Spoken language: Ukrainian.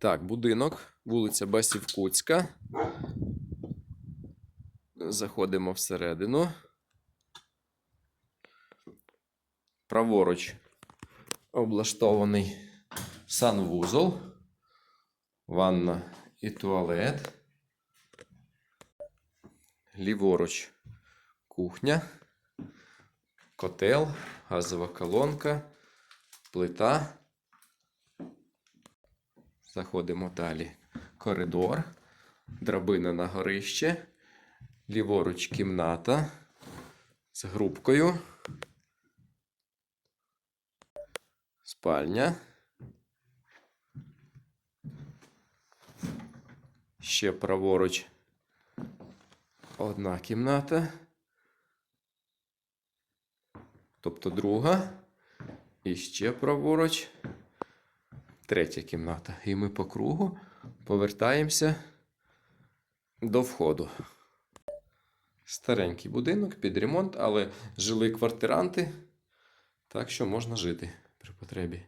Так, будинок, вулиця Басівкутська. Заходимо всередину. Праворуч облаштований санвузол, ванна і туалет. Ліворуч кухня, котел, газова колонка, плита. Заходимо далі. Коридор, драбина на горище, ліворуч кімната з грубкою. Спальня. Ще праворуч одна кімната. Тобто друга. І ще праворуч третя кімната. І ми по кругу повертаємося до входу. Старенький будинок під ремонт, але жили квартиранти, так що можна жити при потребі.